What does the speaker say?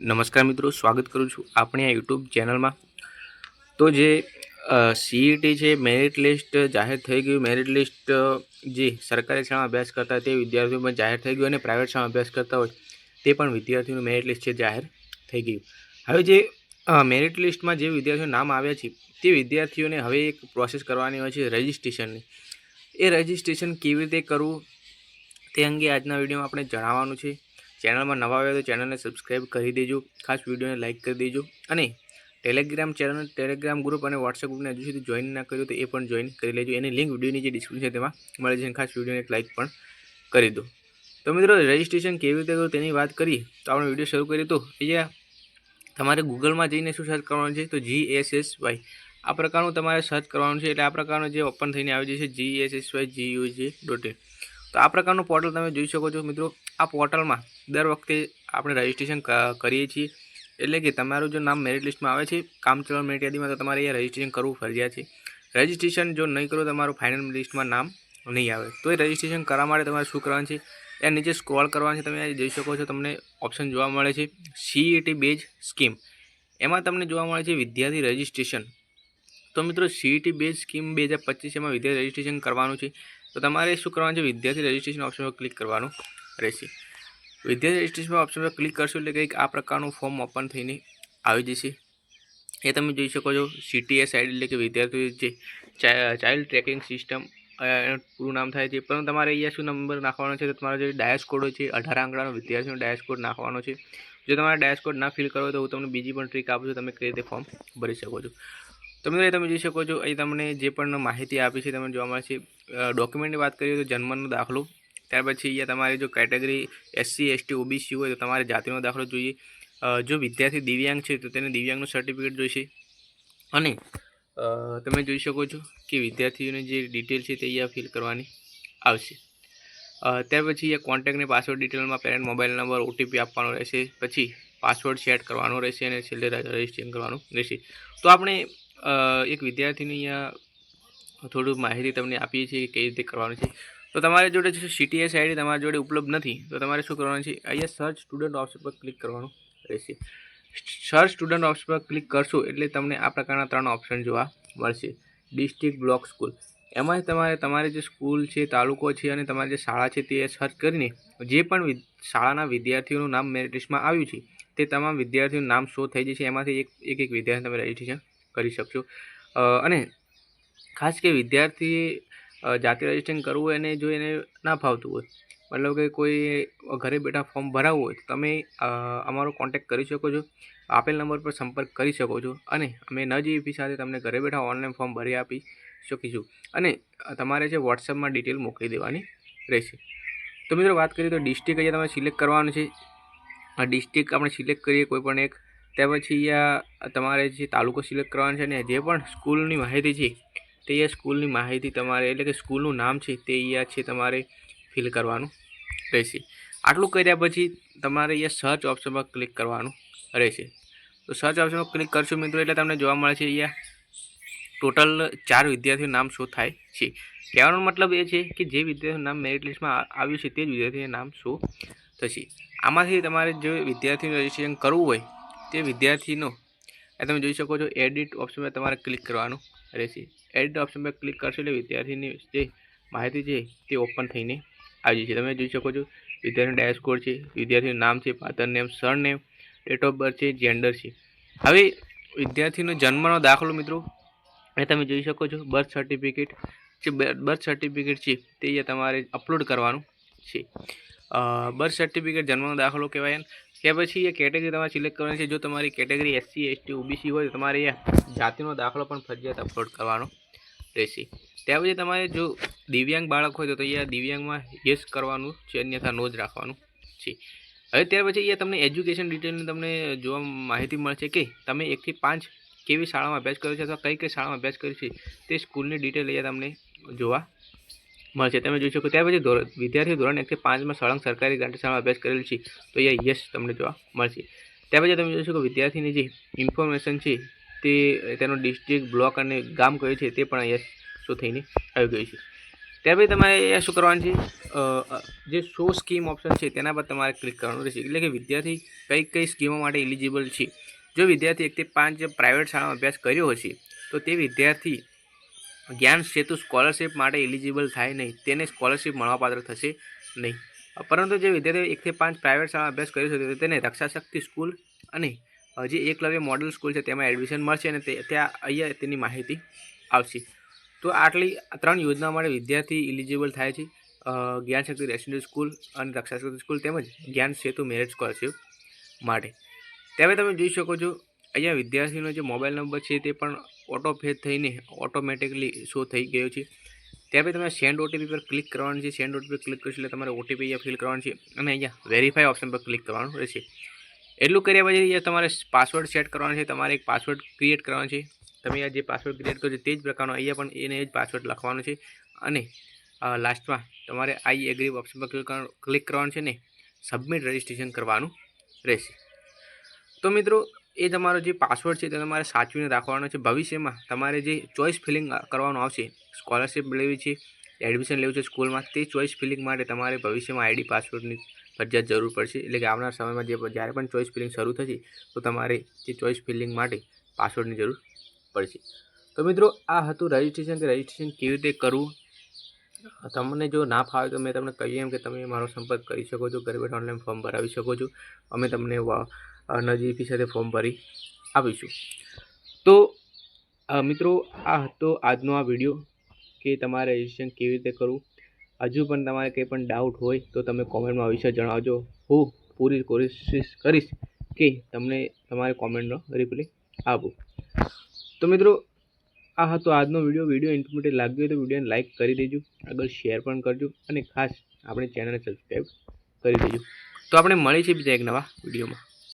નમસ્કાર મિત્રો, સ્વાગત કરું છું આપણી આ યુટ્યુબ ચેનલમાં. તો જે સીઈટી છે મેરિટ લિસ્ટ જાહેર થઈ ગયું. મેરિટ લિસ્ટ જે સરકારી શાળામાં અભ્યાસ કરતા તે વિદ્યાર્થીઓ પણ જાહેર થઈ ગયું અને પ્રાઇવેટ શાળામાં અભ્યાસ કરતા હોય તે પણ વિદ્યાર્થીઓનું મેરિટ લિસ્ટ છે જાહેર થઈ ગયું. હવે જે મેરિટ લિસ્ટમાં જે વિદ્યાર્થીઓના નામ આવ્યા છે, તે વિદ્યાર્થીઓને હવે એક પ્રોસેસ કરવાની હોય છે રજિસ્ટ્રેશનની એ રજિસ્ટ્રેશન કેવી રીતે કરવું તે અંગે આજના વિડીયોમાં આપણે જણાવવાનું છે. ચેનલમાં નવા આવ્યા તો ચેનલને સબસ્ક્રાઈબ કરી દેજો. ખાસ વિડીયોને લાઇક કરી દેજો. અને ટેલિગ્રામ ચેનલ ટેલિગ્રામ ગ્રુપ અને વોટ્સએપ ગ્રુપને હજુ સુધી જોઈન ના કર્યું તો એ પણ જોઈન કરી લેજો. એની લિંક વિડીયોની જે ડિસ્ક્રિપ્શન છે તેમાં મળી જશે. ખાસ વિડીયોને એક લાઇક પણ કરી દો. તો મિત્રો રજિસ્ટ્રેશન કેવી રીતે કરવું તેની વાત કરી તો આપણે વીડિયો શરૂ કરીએ તો જે તમારે ગૂગલમાં જઈને શું સર્ચ કરવાનું છે? તો જી એસ એસ વાય આ પ્રકારનું તમારે સર્ચ કરવાનું છે. એટલે આ પ્રકારનું જે ઓપન થઈને આવી જશે G S S Y G U dot in તો આ પ્રકારનું પોર્ટલ તમે જોઈ શકો છો મિત્રો. આ પોર્ટલમાં દર વખતે આપણે રજિસ્ટ્રેશન કરીએ છીએ. એટલે કે તમારું જો નામ મેરિટ લિસ્ટમાં આવે છે, કામચલાઉ મેરિટ યાદીમાં તો તમારે અહીંયા રજિસ્ટ્રેશન કરવું ફરજિયાત છે. રજિસ્ટ્રેશન જો નહીં કરો, તમારું ફાઇનલ લિસ્ટમાં નામ નહીં આવે. તો એ રજિસ્ટ્રેશન કરવા માટે તમારે શું કરવાનું છે? એ નીચે સ્ક્રોલ કરવાનું છે તમે જઈ શકો છો તમને ઓપ્શન જોવા મળે છે. સીઈટી બેઝ સ્કીમ એમાં તમને જોવા મળે છે વિદ્યાર્થી રજિસ્ટ્રેશન તો મિત્રો સીઈટી બેઝ સ્કીમ બે હજાર પચીસ એમાં વિદ્યાર્થી રજિસ્ટ્રેશન કરવાનું છે. તો તમારે શું કરવાનું છે? વિદ્યાર્થી રજિસ્ટ્રેશન ઓપ્શન પર ક્લિક કરવાનું. રહેશે. વિદ્યાર્થી રજિસ્ટ્રેશન ઓપ્શન પર ક્લિક કરશો એટલે કંઈક આ પ્રકારનું ફોર્મ ઓપન થઈને આવી જશે. એ તમે જોઈ શકો છો સીટીએસ આઈડી એટલે કે વિદ્યાર્થીઓ જે ચાઇલ્ડ ટ્રેકિંગ સિસ્ટમ એનું પૂરું નામ થાય છે. પણ તમારે અહીંયા શું નંબર નાખવાનો છે? તો તમારો જે ડાયસ કોડ છે, અઢાર આંકડાનો વિદ્યાર્થીનો ડાયસ કોડ નાખવાનો છે. જો તમારે ડાયસ કોડ ના ફિલ કરો તો હું તમને બીજી પણ ટ્રીક આપું છું, તમે કઈ રીતે ફોર્મ ભરી શકો છો. તો મિત્રો તમે જોઈ શકો છો અહીં તમને જે પણ માહિતી આપી છે, તમને જોવા મળે છે ડોક્યુમેન્ટની વાત કરીએ તો જન્મનો દાખલો ત્યાર પછી અહીંયા તમારી જો કેટેગરી એસસી એસટી ઓબીસી હોય તો તમારે જાતિનો દાખલો જોઈએ. જો વિદ્યાર્થી દિવ્યાંગ છે તો તેને દિવ્યાંગનું સર્ટિફિકેટ જોઈશે. અને તમે જોઈ શકો છો કે વિદ્યાર્થીઓની જે ડિટેલ છે તે અહીંયા ફિલ કરવાની આવશે. ત્યાર પછી અહીંયા કોન્ટેક્ટને પાસવર્ડ ડિટેલમાં પેરેન્ટ મોબાઈલ નંબર ઓટીપી આપવાનો રહેશે. પછી પાસવર્ડ સેટ કરવાનો રહેશે અને છેલ્લે રજિસ્ટ્રેશન કરવાનું રહેશે. તો આપણે એક વિદ્યાર્થીની અહીંયા થોડું માહિતી તમને આપીએ છીએ કે કઈ રીતે કરવાનું છે. તો તમારી જોડે જે સીટીએસ આઈડી તમારી જોડે ઉપલબ્ધ નથી, તો તમારે શું કરવાનું છે? અહીંયા સર્ચ સ્ટુડન્ટ ઓપ્શન પર ક્લિક કરવાનું રહેશે. સર્ચ સ્ટુડન્ટ ઓપ્શન પર ક્લિક કરશો એટલે તમને આ પ્રકારના ત્રણ ઓપ્શન જોવા મળશે. ડિસ્ટ્રિક્ટ બ્લોક સ્કૂલ એમાં તમારે, તમારી જે સ્કૂલ છે, તાલુકો છે અને તમારી જે શાળા છે તે સર્ચ કરીને જે પણ શાળાના વિદ્યાર્થીઓનું નામ મેરિટ આવ્યું છે, તે તમામ વિદ્યાર્થીઓનું નામ શો થઈ જશે. એમાંથી એક એક એક વિદ્યાર્થી તમે રજીસ્ટ્રેશન કરી શકશો. અને ખાસ કે વિદ્યાર્થી જાતે રજિસ્ટ્રેશન કરવું હોય અને જો એને ના ફાવતું હોય. મતલબ કે કોઈ ઘરે બેઠા ફોર્મ ભરાવવું હોય તો તમે અમારો કોન્ટેક્ટ કરી શકો છો. આપેલ નંબર પર સંપર્ક કરી શકો છો. અને અમે ન જેવી સાથે તમને ઘરે બેઠા ઓનલાઈન ફોર્મ ભરી આપી શકીશું. અને તમારે જે વોટ્સઅપમાં ડિટેલ મોકલી દેવાની રહેશે. તો મિત્રો વાત કરીએ તો ડિસ્ટ્રિક્ટ અહીંયા તમારે સિલેક્ટ કરવાનું છે. આ ડિસ્ટ્રિક્ટ આપણે સિલેક્ટ કરીએ કોઈ પણ એક. ત્યાર પછી અહીંયા તમારે જે તાલુકો સિલેક્ટ કરવાનો છે અને જે પણ સ્કૂલની માહિતી છે તે અહીંયા સ્કૂલની માહિતી તમારે, એટલે કે સ્કૂલનું નામ છે તે અહીંયા છે તમારે ફિલ કરવાનું રહેશે. આટલું કર્યા પછી તમારે અહીંયા સર્ચ ઓપ્શનમાં ક્લિક કરવાનું રહેશે. તો સર્ચ ઓપ્શનમાં ક્લિક કરશો મિત્રો, એટલે તમને જોવા મળે છે અહીંયા ટોટલ ચાર વિદ્યાર્થીઓનું નામ શો થાય છે. કહેવાનો મતલબ એ છે કે જે વિદ્યાર્થીનું નામ મેરિટ લિસ્ટમાં આવ્યું છે તે જ વિદ્યાર્થીનું નામ શો થશે. આમાંથી તમારે જે વિદ્યાર્થીનું રજિસ્ટ્રેશન કરવું હોય, તે વિદ્યાર્થીનો એ તમે જોઈ શકો છો એડિટ ઓપ્શન પર તમારે ક્લિક કરવાનું રહેશે. એડિટ ઓપ્શન પર ક્લિક કરશો એટલે વિદ્યાર્થીની જે માહિતી છે તે ઓપન થઈને આવી જશે. તમે જોઈ શકો છો, વિદ્યાર્થીનો ડેશબોર્ડ છે, વિદ્યાર્થીનું નામ છે father name surname date of birth છે જેન્ડર છે. હવે વિદ્યાર્થીનો જન્મનો દાખલો મિત્રો, એ તમે જોઈ શકો છો બર્થ સર્ટિફિકેટ જે બર્થ સર્ટિફિકેટ છે તે તમારે અપલોડ કરવાનું છે. બર્થ સર્ટિફિકેટ જન્મનો દાખલો કહેવાય કે પછી એ કેટેગરી તમારે સિલેક્ટ કરવાની છે. જો તમારી કેટેગરી એસસી એસટી ઓબીસી હોય તો તમારે જાતિનો દાખલો પણ ફરજિયાત અપલોડ કરવાનો રહેશે. ત્યાર પછી તમારે જો દિવ્યાંગ બાળક હોય તો અહીંયા દિવ્યાંગમાં યસ કરવાનું છે, અન્યથા નો જ રાખવાનું છે. હવે ત્યાર પછી અહીંયા તમને એજ્યુકેશન ડિટેલની તમને જોવા માહિતી મળશે કે તમે એકથી પાંચ કેવી શાળામાં અભ્યાસ કર્યો છે અથવા કઈ કઈ શાળામાં અભ્યાસ કર્યો છે તે સ્કૂલની ડિટેલ અહીંયા તમને જોવા મળશે. તમે જોઈ શકો, ત્યાર પછી ધોરણ વિદ્યાર્થી ધોરણ એકથી પાંચમાં સળંગ સરકારી ગ્રાન્ટ શાળામાં અભ્યાસ કરેલ છે. તો અહીંયા યસ તમને જોવા મળશે. ત્યાર પછી તમે જોઈ શકો, વિદ્યાર્થીની જે ઇન્ફોર્મેશન છે તે, તેનો ડિસ્ટ્રિક્ટ બ્લોક અને ગામ કયું છે તે પણ યસ શું થઈને આવી ગયું છે. ત્યાર પછી તમારે એ શું કરવાનું છે? જે શો સ્કીમ ઓપ્શન છે તેના પર તમારે ક્લિક કરવાનું રહેશે. એટલે કે વિદ્યાર્થી કઈ કઈ સ્કીમો માટે એલિજિબલ છે. જો વિદ્યાર્થી એકથી પાંચ પ્રાઇવેટ શાળામાં અભ્યાસ કર્યો હશે, તો તે વિદ્યાર્થી જ્ઞાન સેતુ સ્કોલરશિપ માટે એલિજિબલ થાય નહીં, તેને સ્કોલરશિપ મળવાપાત્ર થશે નહીં. પરંતુ જે વિદ્યાર્થીઓ એકથી પાંચ પ્રાઇવેટ શાળા અભ્યાસ કર્યો શકે તેને રક્ષાશક્તિ સ્કૂલ અને જે એકલવ્ય મોડલ સ્કૂલ છે, તેમાં એડમિશન મળશે અને ત્યાં અહીંયા તેની માહિતી આવશે. તો આટલી ત્રણ યોજના માટે વિદ્યાર્થી એલિજિબલ થાય છે. જ્ઞાનશક્તિ રેસિડેન્ટ સ્કૂલ અને રક્ષાશક્તિ સ્કૂલ તેમજ જ્ઞાન સેતુ મેરેજ સ્કોલરશિપ માટે. ત્યારે તમે જોઈ શકો છો, અહીંયા વિદ્યાર્થીનો જે મોબાઈલ નંબર છે, તે પણ ઓટો ફેચ થઈને ઓટોમેટિકલી શો થઈ ગયો છે. ત્યાર પછી તમે સેન્ડ ઓટીપી પર ક્લિક કરવાનું છે. સેન્ડ ઓટીપી પર ક્લિક કરશો એટલે તમારે ઓટીપી અહીંયા ફિલ કરવાનું છે અને અહીંયા વેરીફાઈ ઓપ્શન પર ક્લિક કરવાનું રહેશે. એટલું કર્યા પછી અહીંયા તમારે પાસવર્ડ સેટ કરવાનો છે. તમારે એક પાસવર્ડ ક્રિએટ કરવાનો છે. તમે આ જે પાસવર્ડ ક્રિએટ કરો છો તે જ પ્રકારનો અહીંયા પણ એને જ પાસવર્ડ લખવાનો છે. અને લાસ્ટમાં તમારે આઈ એગ્રી ઓપ્શન પર ક્લિક કરવાનું છે ને સબમિટ રજિસ્ટ્રેશન કરવાનું રહેશે. તો મિત્રો એ તમારો જે પાસવર્ડ છે તે તમારે સાચવીને રાખવાનો છે. ભવિષ્યમાં તમારે જે ચોઈસ ફિલિંગ કરવાનું આવશે સ્કોલરશિપ લેવી છે એડમિશન લેવું છે સ્કૂલમાં તે ચોઈસ ફિલિંગ માટે તમારે ભવિષ્યમાં આઈડી પાસવર્ડની ફરજિયાત જરૂર પડશે. એટલે કે આવનાર સમયમાં જે જ્યારે પણ ચોઈસ ફિલિંગ શરૂ થશે, તો તમારે જે ચોઈસ ફિલિંગ માટે પાસવર્ડની જરૂર પડશે. તો મિત્રો, આ હતું રજિસ્ટ્રેશન કે રજિસ્ટ્રેશન કેવી રીતે કરવું? તમને જો ના ફાવે તો મેં તમને કહ્યું એમ કે તમે મારો સંપર્ક કરી શકો છો, ઘરે બેઠા ઓનલાઈન ફોર્મ ભરાવી શકો છો. અમે તમને વ- અ, નજી ફી સાથે ફોર્મ ભરી આપીશું. તો મિત્રો આ હતો આજનો આ વીડિયો કે તમારે રજિસ્ટ્રેશન કેવી રીતે કરવું? હજુ પણ તમારે કંઈ પણ ડાઉટ હોય તો તમે કોમેન્ટમાં વિશે જણાવજો. હું પૂરી કોશિશ કરીશ કે તમને તમારી કોમેન્ટનો રિપ્લાય આપું. તો મિત્રો આ હતો આજનો વીડિયો વીડિયો ઇન્ફોર્મેટિવ લાગ્યો હોય તો વિડીયોને લાઇક કરી દેજો. આગળ શેર પણ કરજો અને ખાસ આપણી ચેનલને સબસ્ક્રાઈબ કરી દેજો. તો આપણે છીએ બીજા એક નવા વિડીયોમાં